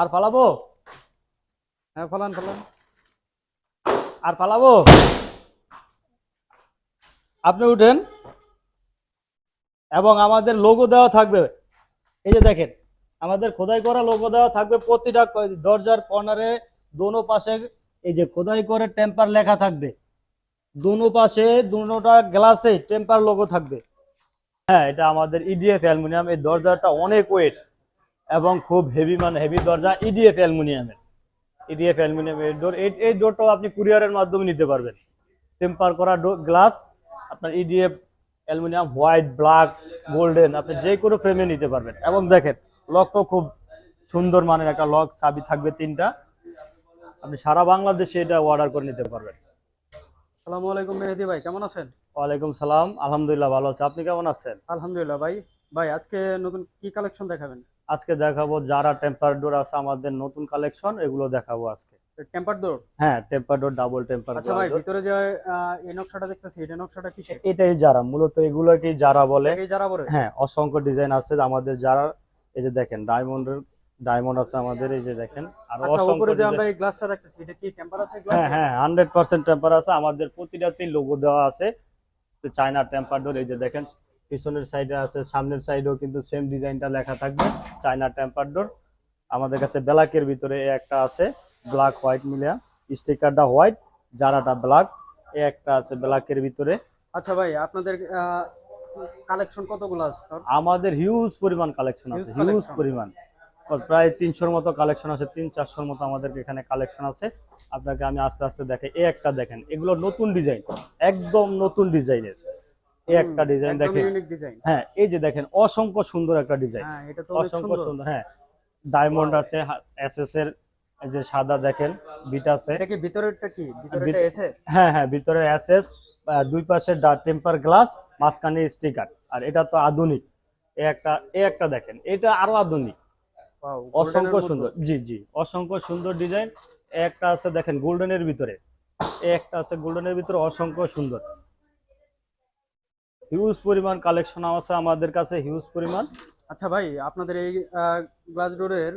আর ফালাবো? হ্যাঁ ফলান ফলান। আর ফালাবো? আপনি উঠেন। এবং আমাদের লোগো দেওয়া থাকবে। এই যে দেখেন আমাদের খোদাই করা লোগো দেওয়া থাকবে প্রতিটা দরজার কর্নারে দোনো পাশে এই যে খোদাই করে টেম্পার লেখা থাকবে। দোনো পাশে দুটোটা গ্লাসে টেম্পার লোগো থাকবে। হ্যাঁ এটা আমাদের ইডিএফ অ্যালুমিনিয়াম এই দরজাটা অনেক ওয়েট এবং খুব হেভি মানে হেভি দরজা E ইডিএফ অ্যালুমিনিয়ামের। ইডিএফ অ্যালুমিনিয়াম এই ডোর এই এই ডোরটাও আপনি কুরিয়ারের মাধ্যমে নিতে পারবেন। টেম্পার করা গ্লাস আপনার E EDF aluminium white black golden আপনি যে কোনো ফ্রেমে নিতে পারবেন। এবং দেখেন লকটাও খুব সুন্দর মানের একটা লক চাবি থাকবে তিনটা। আপনি সারা বাংলাদেশে এটা অর্ডার করে নিতে পারবেন। সালামু আলাইকুম মেহেদি ভাই কেমন আছেন? ওয়ালাইকুম সালাম আলহামদুলিল্লাহ ভালো আছে। আপনি কেমন আছেন? আলহামদুলিল্লাহ ভাই ভাই আজকে নতুন কি কালেকশন দেখাবেন? আজকে দেখাবো যারা টেম্পার ডোর আছে আমাদের নতুন কালেকশন এগুলো দেখাবো আজকে। টেম্পার ডোর হ্যাঁ টেম্পার ডোর ডাবল টেম্পার আচ্ছা ভাই ভিতরে যে এই নকশাটা দেখতেছি এটা নকশাটা কিসের? এটাই যারা মূলত এগুলোকে যারা বলে। এই যারা বলে? হ্যাঁ অসংখ্য ডিজাইন আছে। আমাদের যারা এই যে দেখেন ডায়মন্ডের ডায়মন্ড আছে আমাদের এই যে দেখেন। আর আচ্ছা উপরে যে আমরা এই গ্লাসটা দেখতেছি এটা কি টেম্পার আছে গ্লাস হ্যাঁ হ্যাঁ হান্ড্রেড পার্সেন্ট টেম্পার আছে। আমাদের প্রতিটাতেই লোগো দেওয়া আছে। তো চায়না টেম্পার ডোর এই যে দেখেন পিছনের সাইডে আছে সামনের সাইডেও কিন্তু সেম ডিজাইনটা লেখা থাকবে চায়না টেম্পার ডোর আমাদের কাছে ব্ল্যাকের ভিতরে একটা আছে ব্ল্যাক হোয়াইট মিলিয়া। স্টিকারটা হোয়াইট জারাটা ব্ল্যাক এই একটা আছে ব্ল্যাকের ভিতরে। আচ্ছা ভাই আপনাদের কালেকশন কতগুলো আছে? আমাদের হিউজ পরিমাণ কালেকশন আছে হিউজ। পরিমাণ। প্রায় তিনশোর মতো কালেকশন আছে তিন চারশোর মতো আমাদের এখানে কালেকশন আছে। আপনাকে আমি আস্তে আস্তে দেখে এ একটা দেখেন এগুলো নতুন ডিজাইন একদম নতুন ডিজাইনের এই একটা ডিজাইন দেখেন। হ্যাঁ এই যে দেখেন অসংখ্য সুন্দর একটা ডিজাইন হ্যাঁ এটা তো অসংখ্য সুন্দর। হ্যাঁ। ডায়মন্ড আছে এসএস এর যে সাদা দেখেন বিট আছে। কি ভিতরেরটা কি? ভিতরেরটা ভিত- হ্যাঁ হ্যাঁ ভিতরে এসএস দুই পাশে টেম্পার গ্লাস মাঝখানে স্টিকার আর এটা তো আধুনিক। এই একটা এই একটা দেখেন এটা আরও আধুনিক। অসংখ্য সুন্দর জি জি অসংখ্য সুন্দর ডিজাইন একটা আছে দেখেন গোল্ডেনের ভিতরে। একটা আছে গোল্ডেনের ভিতরে অসংখ্য সুন্দর। হিউজ পরিমাণ কালেকশন আছে আমাদের কাছে হিউজ পরিমাণ। আচ্ছা ভাই আপনাদের এই গ্লাস ডোরের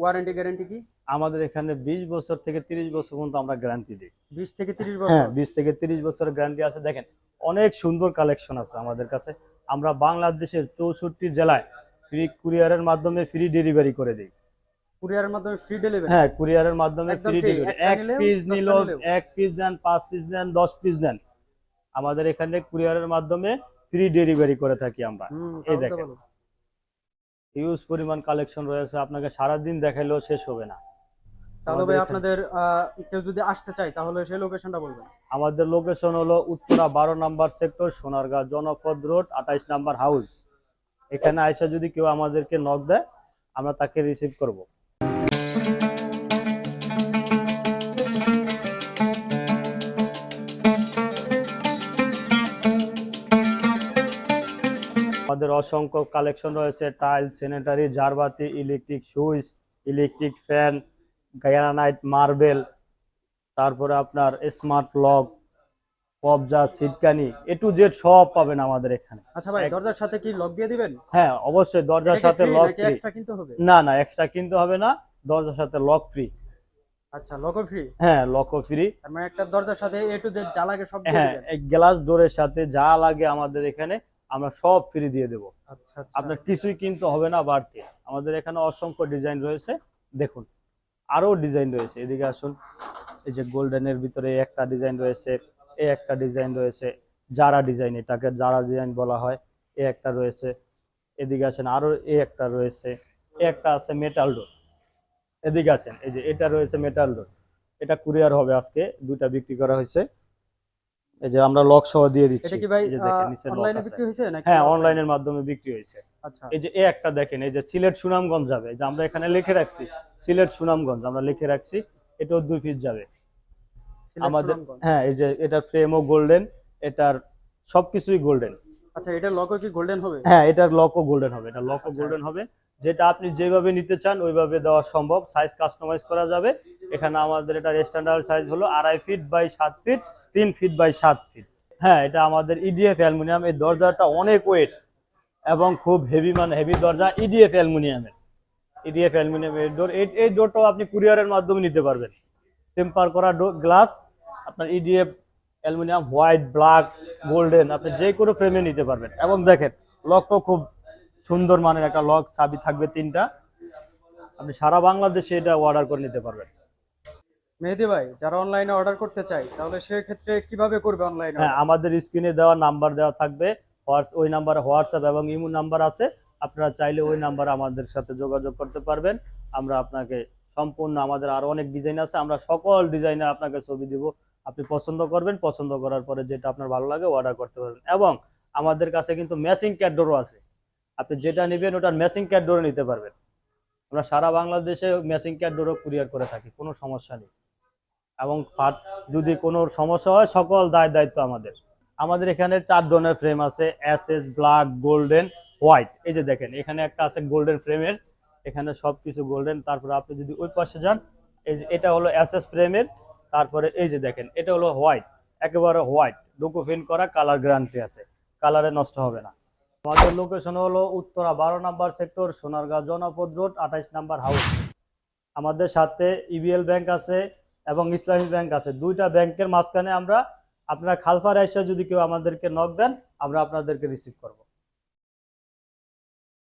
ওয়ারেন্টি গ্যারান্টি কি? আমাদের এখানে বিশ বছর থেকে তিরিশ বছর পর্যন্ত আমরা গ্যারান্টি দিই। 20 থেকে 30 হ্যাঁ বছর? বিশ থেকে তিরিশ বছরের গ্যারান্টি আছে। দেখেন অনেক সুন্দর কালেকশন আছে আমাদের কাছে। আমরা বাংলাদেশের চৌষট্টি জেলায় ফ্রি কুরিয়ারের মাধ্যমে ফ্রি ডেলিভারি করে দিই। কুরিয়ারের মাধ্যমে ফ্রি ডেলিভারি হ্যাঁ কুরিয়ারের মাধ্যমে ফ্রি ডেলিভারি এক পিস নিল এক পিস দেন পাঁচ পিস দেন দশ পিস দেন। আমাদের এখানে কুরিয়ারের মাধ্যমে ফ্রি ডেলিভারি করে থাকি আমরা। এই দেখেন। হিউজ পরিমাণ কালেকশন রয়েছে আপনাকে সারাদিন দেখাইলেও শেষ হবে না। তাহলে ভাই আপনাদের কেউ যদি আসতে চায় তাহলে সেই লোকেশনটা বলবেন। আমাদের লোকেশন হলো উত্তরা বারো নাম্বার সেক্টর সোনারগাঁ জনপদ রোড আঠাইশ নাম্বার হাউস এখানে আইসা যদি কেউ আমাদেরকে নক দেয় আমরা তাকে রিসিভ করব। অসংখ্য কালেকশন রয়েছে। Tile sanitary জারবাতি electric switch electric fan granite marble তারপরে আপনার স্মার্ট লক কবজা সিটকানি এ টু জেড সব পাবেন আমাদের এখানে। আচ্ছা ভাই দরজার সাথে কি লক দিয়ে দিবেন? হ্যাঁ অবশ্যই দরজার সাথে লক ফ্রি এক্সট্রা কিনতে হবে? না না এক্সট্রা কিনতে হবে না দরজার সাথে লক ফ্রি আচ্ছা লকও ফ্রি হ্যাঁ লকও ফ্রি মানে একটা দরজার সাথে এ টু জেড যা লাগে সব দিয়ে হ্যাঁ গ্লাস ডোরের সাথে যা লাগে আমাদের এখানে আমরা সব ফ্রি দিয়ে দেবো। আচ্ছা আচ্ছা। আপনার কিছুই কিনতে হবে না বাড়তি। আমাদের এখানে অসংখ্য ডিজাইন রয়েছে। দেখুন আরও ডিজাইন রয়েছে। এদিকে আসুন এই যে গোল্ডেনের ভিতরে একটা ডিজাইন রয়েছে এই একটা ডিজাইন রয়েছে যারা ডিজাইন এটাকে যারা ডিজাইন বলা হয় এ একটা রয়েছে। এদিকে আসেন আরও এই একটা রয়েছে এই একটা আছে মেটাল ডোর এদিকে আসেন এই যে এটা রয়েছে মেটাল ডোর এটা কুরিয়ার হবে আজকে দুইটা বিক্রি করা হয়েছে। এই যে আমরা লক সহ দিয়ে দিচ্ছি। এটা কি ভাই দেখেন নিচে লক অনলাইনে বিক্রি হয়েছে নাকি? হ্যাঁ অনলাইনের মাধ্যমে বিক্রি হয়েছে। আচ্ছা। এই যে এই একটা দেখেন এই যে সিলেট সুনামগঞ্জ যাবে এই যে আমরা এখানে লিখে রাখছি সিলেট সুনামগঞ্জ আমরা লিখে রাখছি এটাও দুই পিস যাবে। আমাদের হ্যাঁ এই যে এটার ফ্রেমও গোল্ডেন এটার সবকিছুই গোল্ডেন আচ্ছা এটা লকও কি গোল্ডেন হবে? হ্যাঁ এটার লকও গোল্ডেন হবে এটা লকও। গোল্ডেন হবে। যেটা আপনি যেভাবে নিতে চান ওইভাবে দেওয়া সম্ভব। সাইজ কাস্টমাইজ করা যাবে। এখানে আমাদের এটা স্ট্যান্ডার্ড সাইজ হলো আড়াই ফিট বাই সাত ফিট তিন ফিট বাই সাত ফিট হ্যাঁ এটা আমাদের ইডিএফ অ্যালুমিনিয়াম। এই দরজাটা অনেক ওয়েট এবং খুব হেভি মানে হেভি দরজা ইডিএফ অ্যালুমিনিয়ামের। ইডিএফ অ্যালুমিনিয়াম এর ডোর এই এই ডোরটাও আপনি কুরিয়ারের মাধ্যমে নিতে পারবেন। টেম্পার করা গ্লাস আপনার EDF aluminium white black golden আপনি যে কোনো ফ্রেমে নিতে পারবেন। এবং দেখেন লকটাও খুব সুন্দর মানের একটা লক চাবি থাকবে তিনটা। আপনি সারা বাংলাদেশে এটা অর্ডার করে নিতে পারবেন। মেহেদি ভাই যারা অনলাইনে অর্ডার করতে চায় তাহলে সেক্ষেত্রে কীভাবে করবে অনলাইনে হ্যাঁ আমাদের স্ক্রিনে দেওয়া নাম্বার দেওয়া থাকবে। হোয়াটস ওই নাম্বারে হোয়াটসঅ্যাপ এবং ইমো নাম্বার আছে। আপনারা চাইলে ওই নাম্বারে আমাদের সাথে যোগাযোগ করতে পারবেন। আমরা আপনাকে সম্পূর্ণ আমাদের আরও অনেক ডিজাইন আছে। আমরা সকল ডিজাইনে আপনাকে ছবি দিব। আপনি পছন্দ করবেন পছন্দ করার পরে যেটা আপনার ভালো লাগে অর্ডার করতে পারবেন। এবং আমাদের কাছে কিন্তু ম্যাচিং ক্যাডোরও আছে। আপনি যেটা নেবেন ওটার ম্যাচিং ক্যাডোরও নিতে পারবেন। আমরা সারা বাংলাদেশে ম্যাচিং ক্যাডোরও কুরিয়ার করে থাকি কোনো সমস্যা নেই। এবং ফাট, যদি কোনো সমস্যা হয়, সকল দায় দায়িত্ব আমাদের। আমাদের এখানে চার ধরনের ফ্রেম আছে S S black golden white এই যে দেখেন, এখানে একটা আছে গোল্ডেন ফ্রেমের এখানে সবকিছু গোল্ডেন তারপরে আপনি যদি ওই পাশে যান, এই যে এটা হলো এস এস ফ্রেমের তারপরে এই যে দেখেন, এটা হলো হোয়াইট একেবারে হোয়াইট ডকুফিন করা কালার গ্যারান্টি আছে। কালারে নষ্ট হবে না। আমাদের লোকেশন হলো উত্তরা, বারো নাম্বার সেক্টর সোনারগাঁও জনপদ রোড আঠাইশ নাম্বার হাউস আমাদের সাথে ইবিএল ব্যাংক আছে এবং ইসলামী ব্যাংক আছে। দুইটা ব্যাংকের মাঝখানে আমরা আপনারা খালফার এসে যদি কেউ আমাদেরকে নক দেন, আমরা আপনাদেরকে রিসিভ করব।